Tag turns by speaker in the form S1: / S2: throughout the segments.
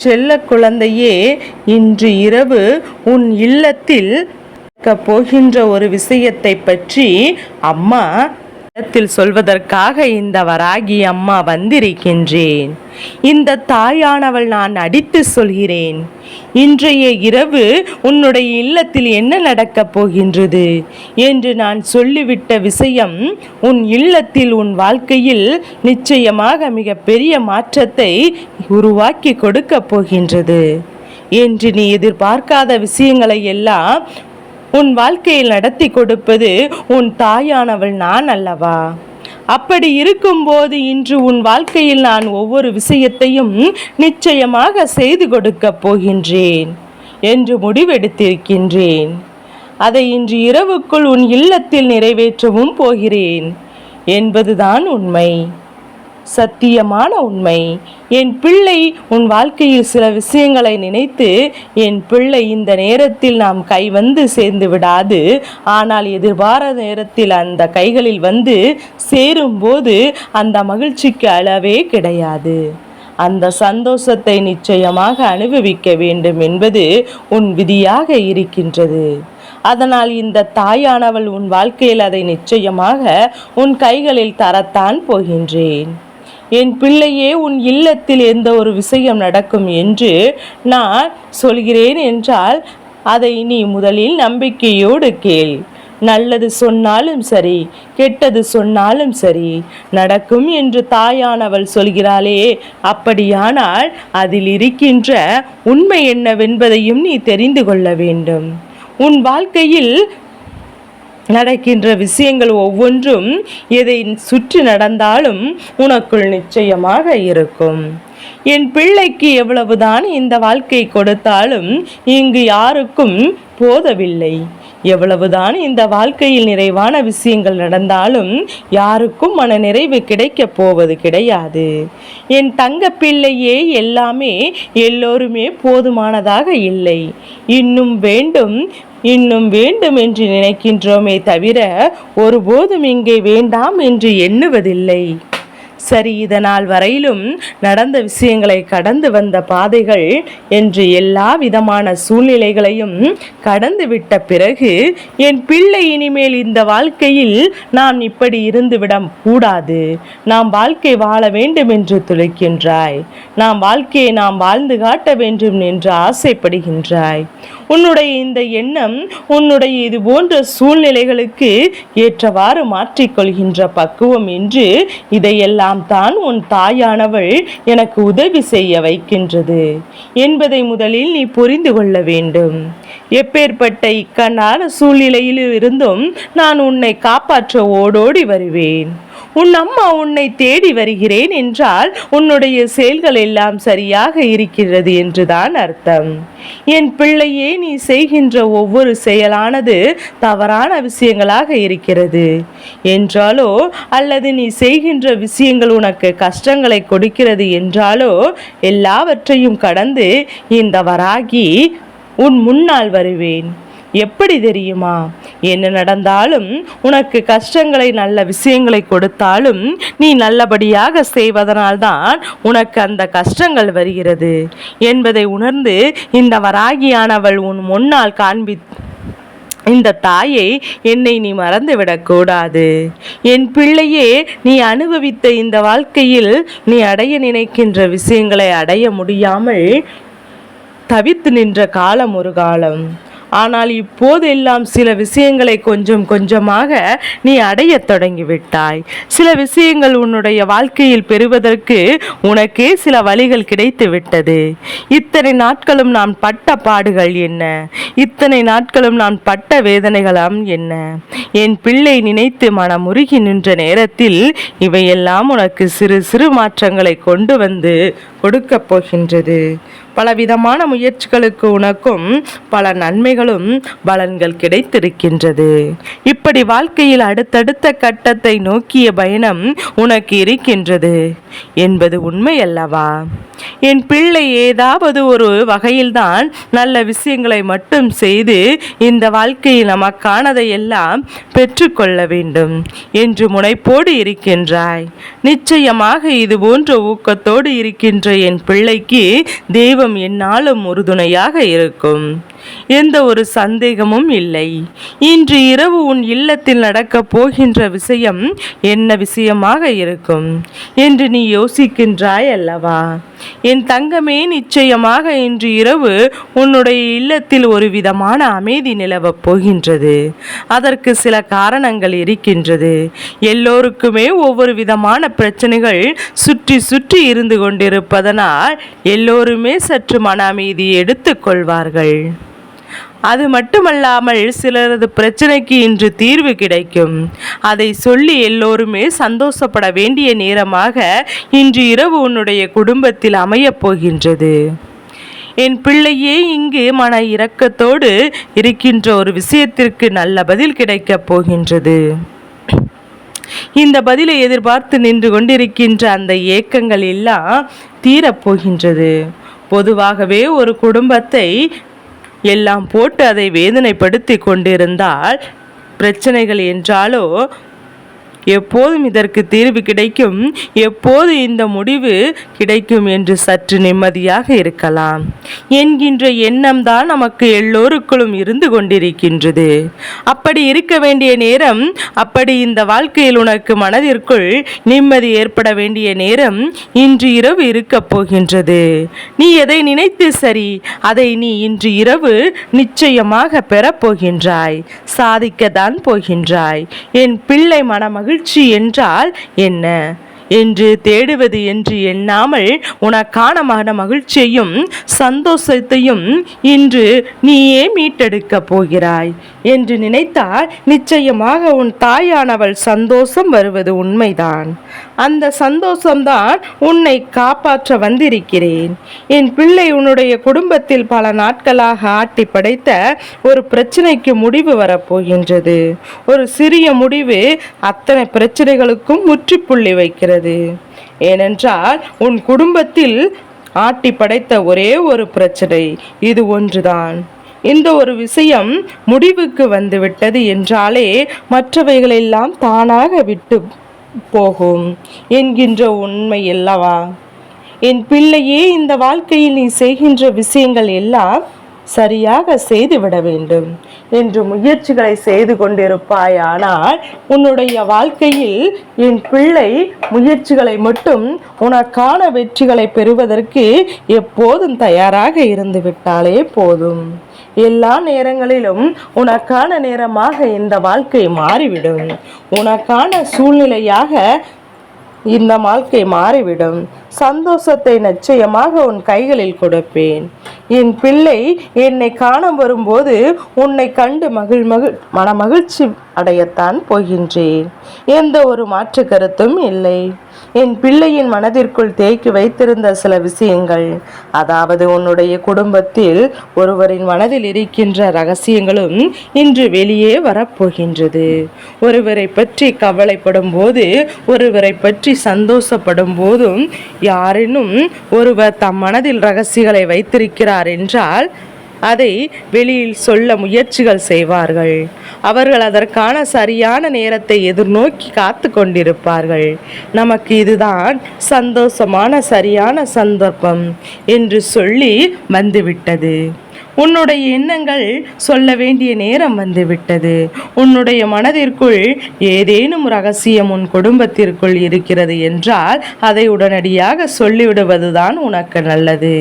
S1: செல்ல குழந்தையே இன்று இரவு உன் இல்லத்தில் போகின்ற ஒரு விஷயத்தை பற்றி அம்மா இடத்தில் சொல்வதற்காக இந்த வராகி அம்மா வந்திருக்கின்றேன். இந்த தாயானவள் நான் அடித்து சொல்கிறேன். இன்றைய இரவு உன்னுடைய இல்லத்தில் என்ன நடக்கப் போகின்றது? என்று நான் சொல்லிவிட்ட விஷயம் உன் இல்லத்தில் உன் வாழ்க்கையில் நிச்சயமாக மிக பெரிய மாற்றத்தை உருவாக்கி கொடுக்கப் போகின்றது. என்று நீ எதிர்பார்க்காத விஷயங்களை எல்லாம் உன் வாழ்க்கையில் நடத்தி கொடுப்பது உன் தாயானவள் நான் அல்லவா? அப்படி இருக்கும்போது இன்று உன் வாழ்க்கையில் நான் ஒவ்வொரு விஷயத்தையும் நிச்சயமாக செய்து கொடுக்கப் போகின்றேன் என்று முடிவெடுத்திருக்கின்றேன். அதை இன்று இரவுக்குள் உன் இல்லத்தில் நிறைவேற்றவும் போகிறேன் என்பதுதான் உண்மை. சத்தியமான உண்மை. என் பிள்ளை உன் வாழ்க்கையில் சில விஷயங்களை நினைத்து என் பிள்ளை இந்த நேரத்தில் நாம் கை வந்து சேர்ந்து விடாது. ஆனால் எதிர்பாராத நேரத்தில் அந்த கைகளில் வந்து சேரும்போது அந்த மகிழ்ச்சிக்கு அளவே கிடையாது. அந்த சந்தோஷத்தை நிச்சயமாக அனுபவிக்க வேண்டும் என்பது உன் விதியாக இருக்கின்றது. அதனால் இந்த தாயானவள் உன் வாழ்க்கையில் அதை நிச்சயமாக உன் கைகளில் தரத்தான் போகின்றேன். என் பிள்ளையே உன் இல்லத்தில் எந்த ஒரு விஷயம் நடக்கும் என்று நான் சொல்கிறேன் என்றால் அதை நீ முதலில் நம்பிக்கையோடு கேள். நல்லது சொன்னாலும் சரி கெட்டது சொன்னாலும் சரி நடக்கும் என்று தாயானவள் சொல்கிறாளே அப்படியானால் அதில் இருக்கின்ற உண்மை என்னவென்பதையும் நீ தெரிந்து கொள்ள வேண்டும். உன் வாழ்க்கையில் நடக்கின்ற விஷயங்கள் ஒவ்வொன்றும் எதை சுற்றி நடந்தாலும் உனக்குள் நிச்சயமாக இருக்கும். என் பிள்ளைக்கு எவ்வளவுதான் இந்த வாழ்க்கை கொடுத்தாலும் இங்கு யாருக்கும் போதவில்லை. எவ்வளவுதான் இந்த வாழ்க்கையில் நிறைவான விஷயங்கள் நடந்தாலும் யாருக்கும் மன நிறைவு கிடைக்கப் போவது கிடையாது. என் தங்க பிள்ளையே எல்லாமே எல்லோருமே போதுமானதாக இல்லை. இன்னும் வேண்டும் இன்னும் வேண்டும் என்று நினைக்கின்றோமே தவிர ஒருபோதும் இங்கே வேண்டாம் என்று எண்ணுவதில்லை. சரி இதனால் வரையிலும் நடந்த விஷயங்களை கடந்து வந்த பாதைகள் என்று எல்லா விதமான சூழ்நிலைகளையும் கடந்து விட்ட பிறகு என் பிள்ளை இனிமேல் இந்த வாழ்க்கையில் நாம் இப்படி இருந்துவிட கூடாது. நாம் வாழ்க்கை வாழ வேண்டும் என்று துளைக்கின்றாய். நாம் வாழ்க்கையை நாம் வாழ்ந்து காட்ட வேண்டும் என்று ஆசைப்படுகின்றாய். உன்னுடைய இந்த எண்ணம் உன்னுடைய இது போன்ற சூழ்நிலைகளுக்கு ஏற்றவாறு மாற்றிக்கொள்கின்ற பக்குவம் என்று இதையெல்லாம் தான் உன் தாயானவள் எனக்கு உதவி செய்ய வைக்கின்றது. என்பதை முதலில் நீ புரிந்து கொள்ள வேண்டும். எப்பேற்பட்ட இக்கண்ணான சூழ்நிலையில் இருந்தும் நான் உன்னை காப்பாற்ற ஓடோடி வருவேன். உன் அம்மா உன்னை தேடி வருகிறேன் என்றால் உன்னுடைய செயல்கள் எல்லாம் சரியாக இருக்கிறது என்றுதான் அர்த்தம். என் பிள்ளையே நீ செய்கின்ற ஒவ்வொரு செயலானது தவறான விஷயங்களாக இருக்கிறது. என்றாலோ அல்லது நீ செய்கின்ற விஷயங்கள் உனக்கு கஷ்டங்களை கொடுக்கிறது என்றாலோ எல்லாவற்றையும் கடந்து இந்த வராகி உன் முன்னால் வருவேன். எப்படி தெரியுமா? என்ன நடந்தாலும் உனக்கு கஷ்டங்களை நல்ல விஷயங்களை கொடுத்தாலும் நீ நல்லபடியாக செய்வதனால்தான் உனக்கு அந்த கஷ்டங்கள் வருகிறது. என்பதை உணர்ந்து இந்த வராகியானவள் உன் முன்னால் காண்பி இந்த தாயை என்னை நீ மறந்துவிடக்கூடாது என் பிள்ளையே நீ அனுபவித்த இந்த வாழ்க்கையில் நீ அடைய நினைக்கின்ற விஷயங்களை அடைய முடியாமல் தவித்து நின்ற காலம் ஒரு காலம். ஆனால் இப்போதெல்லாம் சில விஷயங்களை கொஞ்சம் கொஞ்சமாக நீ அடையத் தொடங்கிவிட்டாய். சில விஷயங்கள் உன்னுடைய வாழ்க்கையில் பெறுவதற்கு உனக்கே சில வழிகள் கிடைத்து விட்டது இத்தனை நாட்களும் நான் பட்ட பாடுகள் என்ன? இத்தனை நாட்களும் நான் பட்ட வேதனைகளாம் என்ன? என் பிள்ளை நினைத்து மனமுருகி நின்ற நேரத்தில் இவையெல்லாம் உனக்கு சிறு சிறு மாற்றங்களை கொண்டு வந்து கொடுக்கப் போகின்றது. பலவிதமான முயற்சிகளுக்கு உனக்கும் பல நன்மைகளும் பலன்கள் கிடைத்திருக்கின்றது. இப்படி வாழ்க்கையில் அடுத்தடுத்த கட்டத்தை நோக்கிய பயணம் உனக்கு இருக்கின்றது. என்பது உண்மை அல்லவா? என் பிள்ளை ஏதாவது ஒரு வகையில்தான் நல்ல விஷயங்களை மட்டும் செய்து இந்த வாழ்க்கையில் நமக்கானதை எல்லாம் பெற்றுக்கொள்ள வேண்டும் என்று முனைப்போடு இருக்கின்றாய். நிச்சயமாக இது போன்ற ஊக்கத்தோடு இருக்கின்ற என் பிள்ளைக்கு தெய்வம் என்னாலும் உறுதுணையாக இருக்கும். எந்த ஒரு சந்தேகமும் இல்லை. இன்று இரவு உன் இல்லத்தில் நடக்கப் போகின்ற விஷயம் என்ன விஷயமாக இருக்கும்? என்று நீ யோசிக்கின்றாய் அல்லவா? என் தங்கமே நிச்சயமாக இன்று இரவு உன்னுடைய இல்லத்தில் ஒரு விதமான அமைதி நிலவப் போகின்றது. அதற்கு சில காரணங்கள் இருக்கின்றது. எல்லோருக்குமே ஒவ்வொரு விதமான பிரச்சனைகள் சுற்றி சுற்றி இருந்து கொண்டிருப்பதனால் எல்லோருமே சற்று மன அமைதி எடுத்துக்கொள்வார்கள் அது மட்டுமல்லாமல் சிலரது பிரச்சனைக்கு இன்று தீர்வு கிடைக்கும். அதை சொல்லி எல்லோருமே சந்தோஷப்பட வேண்டிய நேரமாக இன்று இரவு உன்னுடைய குடும்பத்தில் அமையப் போகின்றது. என் பிள்ளையே இங்கு மன இரக்கத்தோடு இருக்கின்ற ஒரு விஷயத்திற்கு நல்ல பதில் கிடைக்கப் போகின்றது. இந்த பதிலை எதிர்பார்த்து நின்று கொண்டிருக்கின்ற அந்த ஏக்கங்கள் எல்லாம் தீரப்போகின்றது பொதுவாகவே ஒரு குடும்பத்தை எல்லாம் போட்டு அதை வேதனைப்படுத்தி கொண்டிருந்தால் பிரச்சனைகள் என்றாலோ எப்போதும் இதற்கு தீர்வு கிடைக்கும். எப்போது இந்த முடிவு கிடைக்கும் என்று சற்று நிம்மதியாக இருக்கலாம். என்கின்ற எண்ணம் தான் நமக்கு எல்லோருக்குள்ளும் இருந்து கொண்டிருக்கின்றது. அப்படி இருக்க வேண்டிய நேரம் அப்படி இந்த வாழ்க்கையில் உனக்கு மனதிற்குள் நிம்மதி ஏற்பட வேண்டிய நேரம் இன்று இரவு இருக்கப் போகின்றது. நீ எதை நினைத்து சரி அதை நீ இன்று இரவு நிச்சயமாக பெறப்போகின்றாய் சாதிக்கத்தான் போகின்றாய். என் பிள்ளை மனமகிழ்ச்சி மகிழ்ச்சி என்றால் என்ன? என்று தேடுவது என்று எண்ணாமல் உனக்கான மன மகிழ்ச்சியையும் சந்தோஷத்தையும் இன்று நீயே மீட்டெடுக்கப் போகிறாய் என்று நினைத்தால் நிச்சயமாக உன் தாயானவள் சந்தோஷம் வருவது உண்மைதான். அந்த சந்தோஷம்தான் உன்னை காப்பாற்ற வந்திருக்கிறேன். என் பிள்ளை உன்னுடைய குடும்பத்தில் பல நாட்களாக ஆட்டி படைத்த ஒரு பிரச்சனைக்கு முடிவு வரப்போகின்றது. ஒரு சிறிய முடிவு அத்தனை பிரச்சனைகளுக்கும் முற்றுப்புள்ளி வைக்கிறது. ஏனென்றால் உன் குடும்பத்தில் ஆட்டி படைத்த ஒரே ஒரு பிரச்சனை இது ஒன்றுதான். இந்த ஒரு விஷயம் முடிவுக்கு வந்துவிட்டது என்றாலே மற்றவைகளெல்லாம் தானாக விட்டு போகும் என்கின்ற உண்மை அல்லவா? என் பிள்ளையே இந்த வாழ்க்கையில் நீ செய்கின்ற விஷயங்கள் எல்லாம் சரியாக செய்துவிட வேண்டும் என்று முயற்சிகளை செய்து கொண்டிருப்பாயானால் உன்னுடைய வாழ்க்கையில் என் பிள்ளை முயற்சிகளை மட்டும் உனக்கான வெற்றிகளை பெறுவதற்கு எப்போதும் தயாராக இருந்து விட்டாலே போதும். எல்லா நேரங்களிலும் உனக்கான நேரமாக இந்த வாழ்க்கை மாறிவிடும். உனக்கான சூழ்நிலையாக இந்த வாழ்க்கை மாறிவிடும். சந்தோஷத்தை நிச்சயமாக உன் கைகளில் கொடுப்பேன். என் பிள்ளை என்னை காண வரும்போது உன்னை கண்டு மகிழ் மகிழ் மன மகிழ்ச்சி அடையத்தான் போகின்றேன். எந்த ஒரு மாற்று கருத்தும் இல்லை. என் பிள்ளையின் மனதிற்குள் தேக்கி வைத்திருந்த சில விஷயங்கள் அதாவது உன்னுடைய குடும்பத்தில் ஒருவரின் மனதில் இருக்கின்ற ரகசியங்களும் இன்று வெளியே வரப்போகின்றது. ஒருவரை பற்றி கவலைப்படும் போது ஒருவரை பற்றி சந்தோஷப்படும் போதும் யாரேனும் ஒருவர் தம் மனதில் ரகசியங்களை வைத்திருக்கிறார் என்றால் அதை வெளியில் சொல்ல முயற்சிகள் செய்வார்கள். அவர்கள் அதற்கான சரியான நேரத்தை எதிர்நோக்கி காத்து கொண்டிருப்பார்கள். நமக்கு இதுதான் சந்தோஷமான சரியான சந்தர்ப்பம் என்று சொல்லி வந்துவிட்டது. உன்னுடைய எண்ணங்கள் சொல்ல வேண்டிய நேரம் வந்துவிட்டது. உன்னுடைய மனதிற்குள் ஏதேனும் ரகசியம் உன் குடும்பத்திற்குள் இருக்கிறது என்றால் அதை உடனடியாக சொல்லிவிடுவதுதான் உனக்கு நல்லது.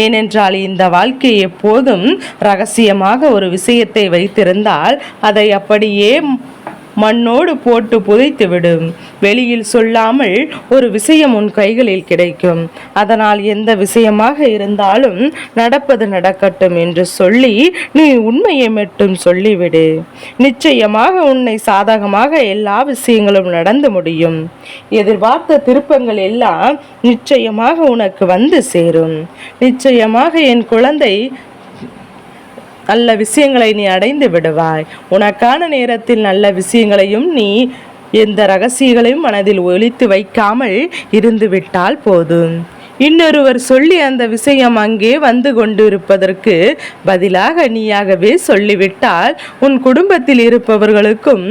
S1: ஏனென்றால் இந்த வாழ்க்கை எப்போதும் ரகசியமாக ஒரு விஷயத்தை வைத்திருந்தால் அதை அப்படியே மண்ணோடு போட்டு புதைத்து விடும். வெளியில் சொல்லாமல் ஒரு விஷயம் உன் கைகளில் கிடைக்கும். அதனால் எந்த விஷயமாக இருந்தாலும் நடப்பது நடக்கட்டும் என்று சொல்லி நீ உண்மையை மட்டும் சொல்லிவிடு. நிச்சயமாக உன்னை சாதகமாக எல்லா விஷயங்களும் நடந்து முடியும். எதிர்பார்த்த திருப்பங்கள் எல்லாம் நிச்சயமாக உனக்கு வந்து சேரும். நிச்சயமாக என் குழந்தை நல்ல விஷயங்களை நீ அடைந்து விடுவாய். உனக்கான நேரத்தில் நல்ல விஷயங்களையும் நீ எந்த ரகசியங்களையும் மனதில் ஒழித்து வைக்காமல் இருந்து விட்டால் போதும். இன்னொருவர் சொல்லி அந்த விஷயம் அங்கே வந்து கொண்டிருப்பதற்கு பதிலாக நீயாகவே சொல்லிவிட்டால் உன் குடும்பத்தில் இருப்பவர்களுக்கும்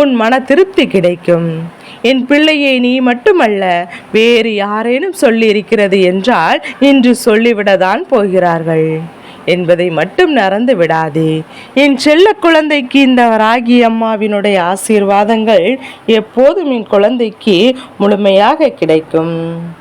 S1: உன் மன திருப்தி கிடைக்கும். என் பிள்ளையை நீ மட்டுமல்ல வேறு யாரேனும் சொல்லியிருக்கிறது என்றால் இன்று சொல்லிவிடத்தான் போகிறார்கள். என்பதை மட்டும் நடந்து விடாதே. என் செல்ல குழந்தைக்கு இந்த ராகி அம்மாவினுடைய ஆசீர்வாதங்கள் எப்போதும் என் குழந்தைக்கு முழுமையாக கிடைக்கும்.